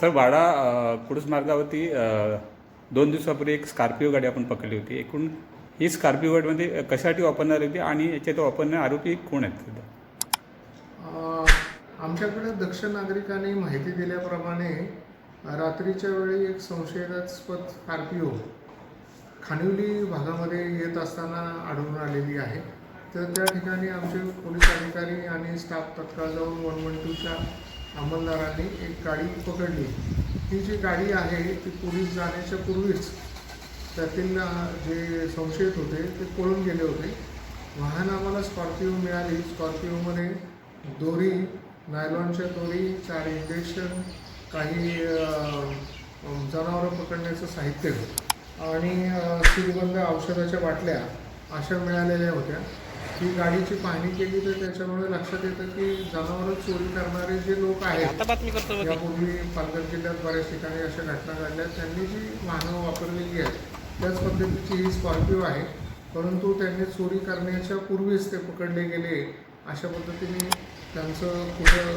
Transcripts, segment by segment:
Sir वाडा कुडूस मार्गावरती दोन दिवसापूर्वी एक स्कॉर्पिओ गाडी आपण पकडली होती. एकूण ही स्कॉर्पिओ गाडीमध्ये कशासाठी वापरणार होती आणि याच्यात वापरणारे आरोपी कोण आहेत सध्या? आमच्याकडे दक्ष नागरिकांनी माहिती दिल्याप्रमाणे रात्रीच्या वेळी एक संशयास्पद स्कॉर्पिओ खानिवली भागामध्ये येत असताना आढळून आलेली आहे. तर त्या ठिकाणी आमचे पोलीस अधिकारी आणि स्टाफ तत्काळ जाऊन वन वन टूच्या अंमलदारांनी एक गाडी पकडली. ही जी गाडी आहे ती पोलीस जाण्याच्या पूर्वीच त्यातील जे संशयित होते ते पळून गेले होते. वाहन आम्हाला स्कॉर्पिओ मिळाली. स्कॉर्पिओमध्ये दोरी नायलॉनच्या दोरी चार इंजेक्शन काही जनावरं पकडण्याचं साहित्य आणि अ, औषधाच्या बाटल्या अशा मिळालेल्या होत्या. ही गाडीची पाहणी केली तर त्याच्यामुळे लक्षात येतं की जनावरं चोरी करणारे जे लोक आहेत बातमी करतो. यापूर्वी पालघर जिल्ह्यात बऱ्याच ठिकाणी अशा घटना घडल्या. त्यांनी जी वाहनं वापरलेली आहेत त्याच पद्धतीची ही स्कॉर्पिओ आहे. परंतु त्यांनी चोरी करण्याच्या पूर्वीच ते पकडले गेले. अशा पद्धतीने त्यांचं कुठं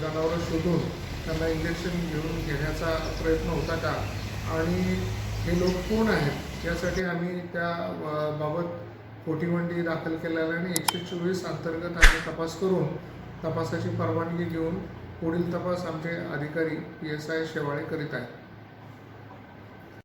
जनावरं शोधून त्यांना इंजेक्शन घेऊन घेण्याचा प्रयत्न होता का? आणि हे लोक कोण आहेत? यासाठी आम्ही त्या बाबत कोटीवंडी दाखल केलेल्याने एकशे चोवीस अंतर्गत आम्ही तपास करून तपासाची परवानगी घेऊन पुढील तपास आमचे अधिकारी पी एस आय शेवाळे करीत आहेत.